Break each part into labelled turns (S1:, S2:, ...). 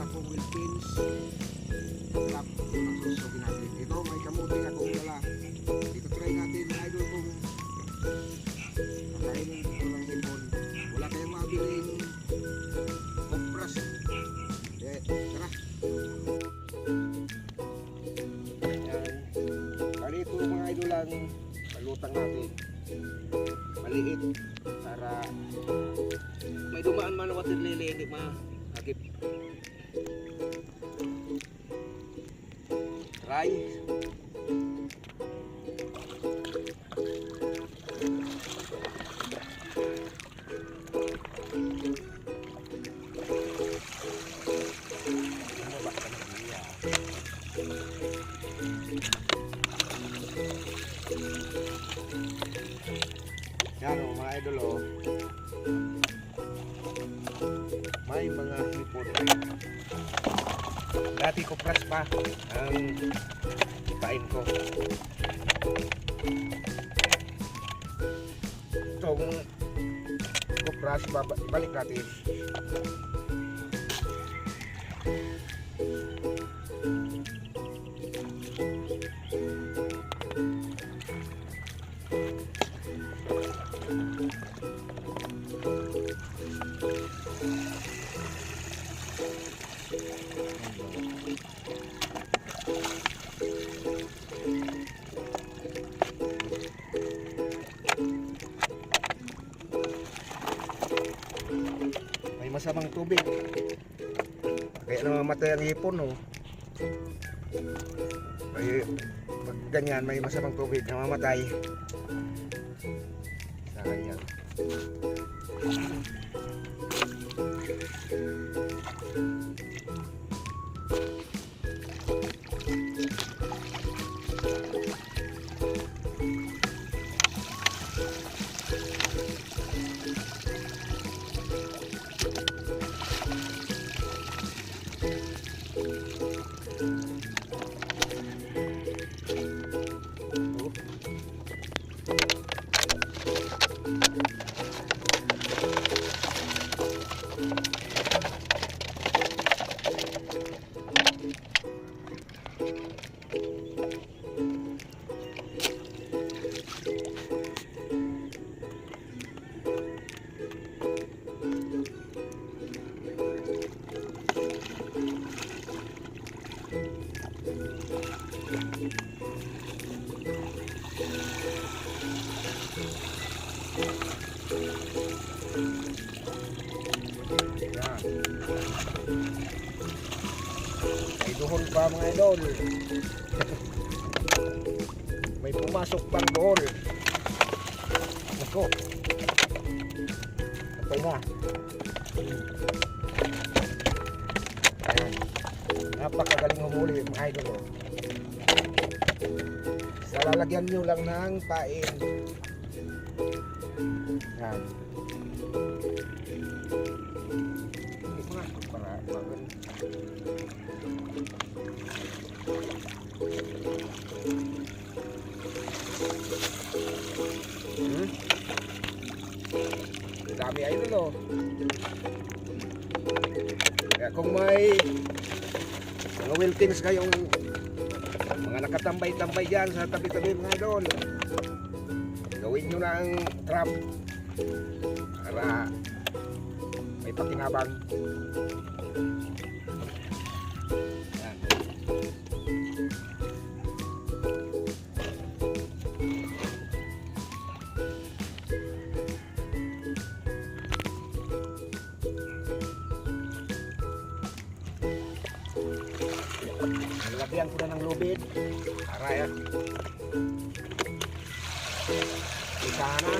S1: nyo yung ginawa kong wheel pins, trap ang susukin natin. Ito may kamuti akong dala. Dito try natin idol kung kakainin ko ng hipon. Wala kayong mabiling compras. Eh, tara. Yan. Bali ito mga idol ang palutang natin. Maliit para may dumaan man ang water lily hindi mahagip. Try. Yan o mga idol o. May mga hipon. Dati ko press pa ang pain ko. Itong kupras, balik natin. Tubig. Kaya namamatay ang hipon, no? May, pag ganyan, may masamang tubig, namamatay. Sayang. Yan. May duhol pa mga idol. May pumasok pang duhol. Nako. Patay Napakagaling humuli mga idol. Oh. Sa lalagyan nyo lang ng pain. Yan. Hindi ko nga para magal. Hmm? Dami ay oh. Kaya kung may mga wilkins kayong mga nakatambay-tambay dyan sa tabi-tabi mga idol, gawin nyo na ang trap para may pakinabang. Nilagyan ko na ng lubid para yan. Isa na.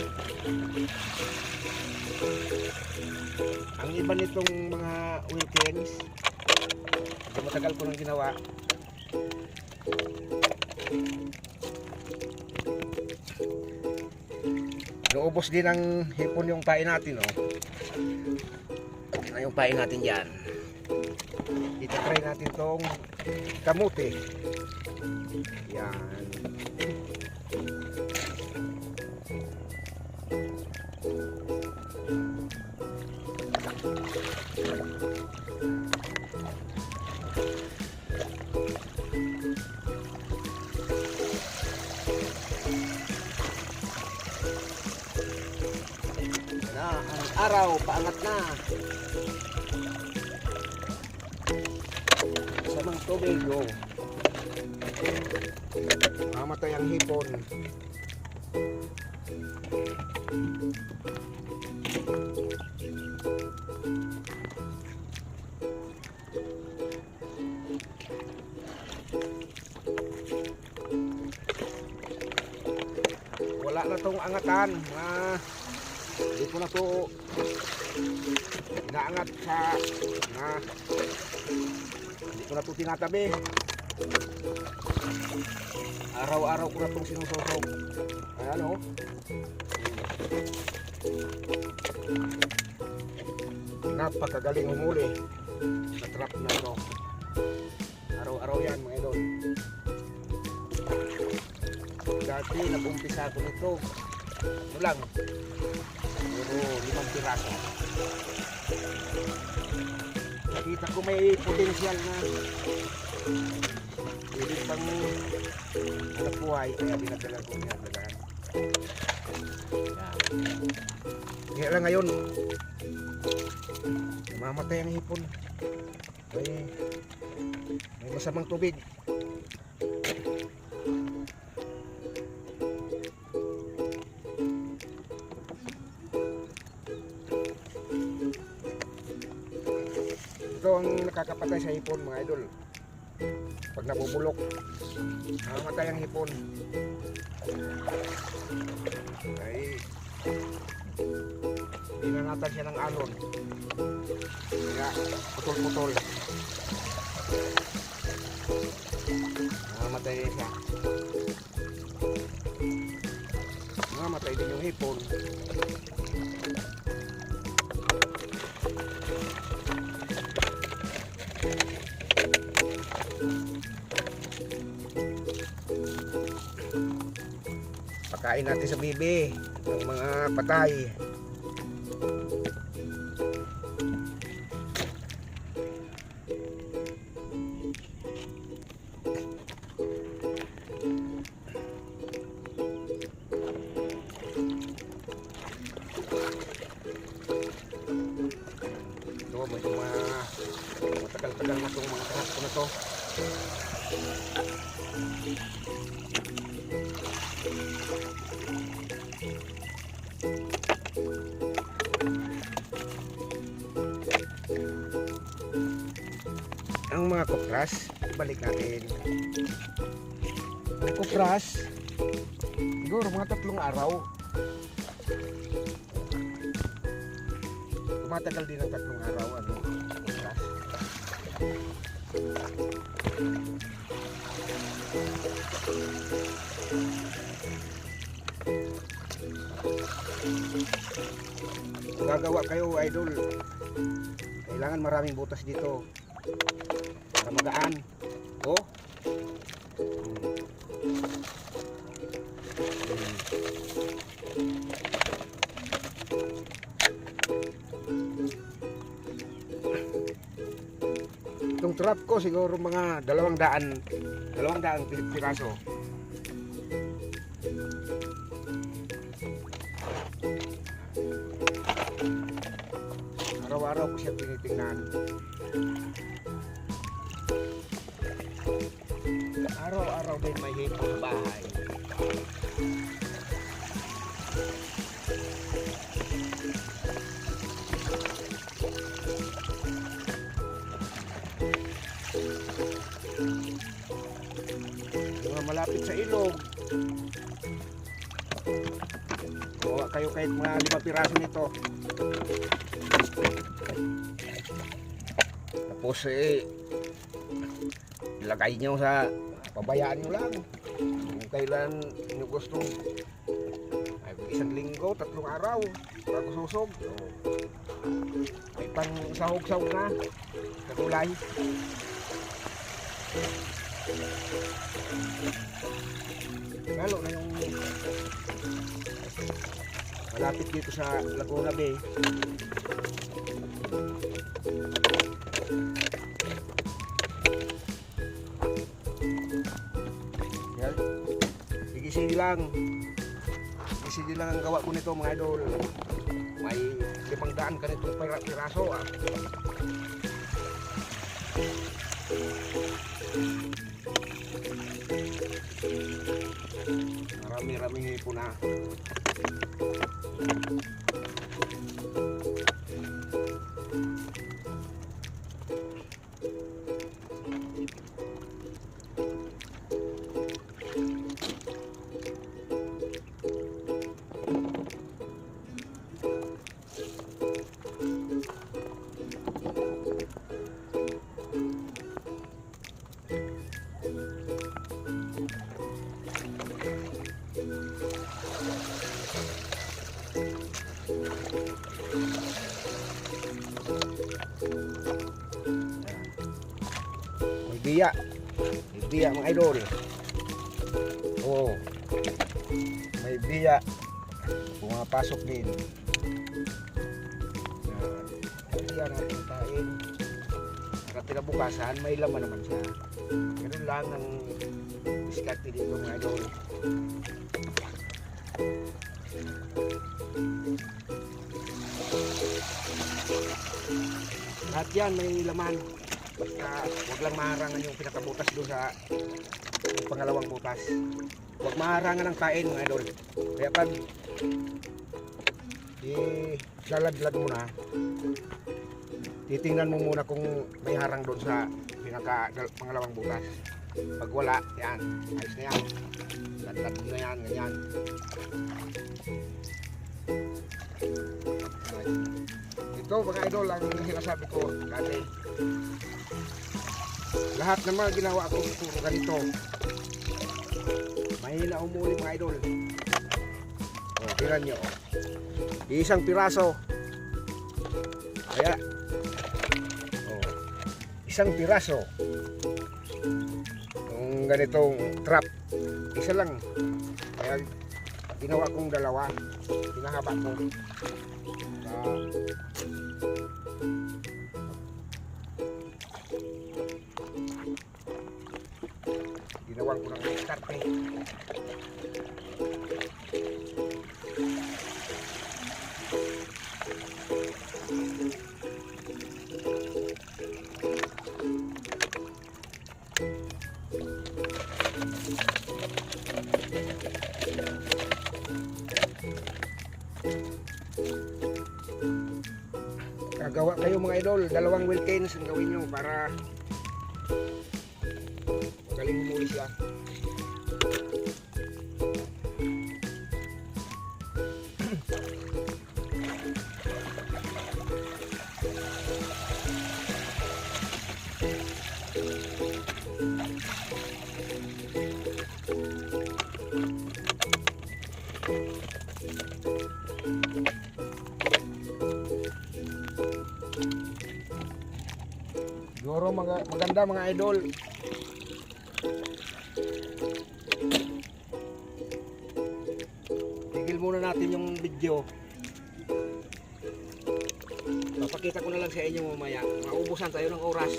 S1: Ang iba nitong mga weekends, matagal ko nang ginawa. Naubos din ng hipon yung pain natin, oh. Ito na yung pain natin dyan. Ito try natin tong kamuti. Yan. Na, ang araw, paangat na. Oh. Mamatay ang hipon. Wala na tong angatan. Ah, hindi ko na to inaangat sa na ko na to tinatabi. Araw-araw ko na itong sinusosog. Ayan o. Napakagaling humuli sa trap na ito. Araw-araw yan mga idol. Dati nag-umpisa ako nito. Ano lang. Siguro limang piraso. Nakita ko may potensyal na pwede pang anak buhay kaya dinadala ko niya dalahan. Kaya lang ngayon mamatay ang hipon. May, may masamang tubig. Nakakapatay sa hipon mga idol. Pag nabubulok, namamatay ang hipon. Ay, dinanatan siya ng alon. Kaya, putol-putol. Namamatay siya. Namamatay din yung hipon. Pakain natin sa bibi ng mga patay. Mga kupras, balik natin. Ang kupras, siguro mga tatlong araw. Tumatagal din ang tatlong araw, ano, kupras. Gagawa kayo, idol, kailangan maraming butas dito para magaan. Oh. Itong trap ko siguro mga dalawang daan, dalawang daan pi- piraso. Araw-araw ko siya tinitingnan. Araw-araw din may hipon sa bahay. Mga malapit sa ilog. Kuha kayo kahit mga lima piraso nito. Tapos eh, ilagay nyo sa pabayaan nyo lang. Kung kailan nyo gusto. Ay isang linggo, tatlong araw bago susog. May pang sahog-sahog na. Sa gulay Lalo na yung malapit dito sa Laguna Bay. Lang. Sige lang ang gawa ko nito mga idol. May limang daan ka nitong pira- piraso ah. Marami-raming hipon na. Biya mga idol. Oo. May biya. Pumapasok din. Biya natin kain. Saka pinabukasan, may laman naman siya. Ganun lang ang diskarte dito mga idol. Lahat yan may laman. Basta huwag lang maharangan yung pinakabutas doon sa pangalawang butas. Huwag maharangan ng kain mga idol. Kaya pag i laladlad mo na, titingnan mo muna kung may harang doon sa pinaka pangalawang butas. Pag wala, yan, ayos na yan. Ladlad mo na yan, ganyan. Ito mga idol ang sinasabi ko dati. Lahat ng mga ginawa ko puro ganito. Mahina umuli mga idol. O, tingnan nyo. oh. Isang piraso. Kaya, oh, isang piraso. Yung ganitong trap. Isa lang. Kaya, ginawa kong dalawa. Pinahaba ko. Ah, ginawan ko ng diskarte. Gagawa kayo mga idol, dalawang Wilkins ang gawin nyo para magaling humuli siya. Siguro mga, maganda mga idol. Video. Papakita ko na lang sa inyo mamaya. Maubusan tayo ng oras.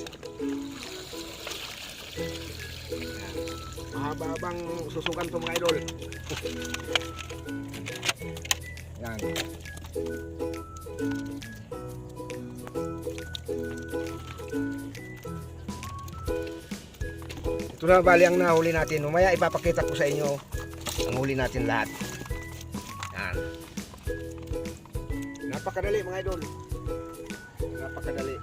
S1: Mahaba-habang susukan to mga idol. Yan. Ito na bali ang nahuli natin. Mamaya ipapakita ko sa inyo ang huli natin lahat. Napakadali mga idol. Napakadali.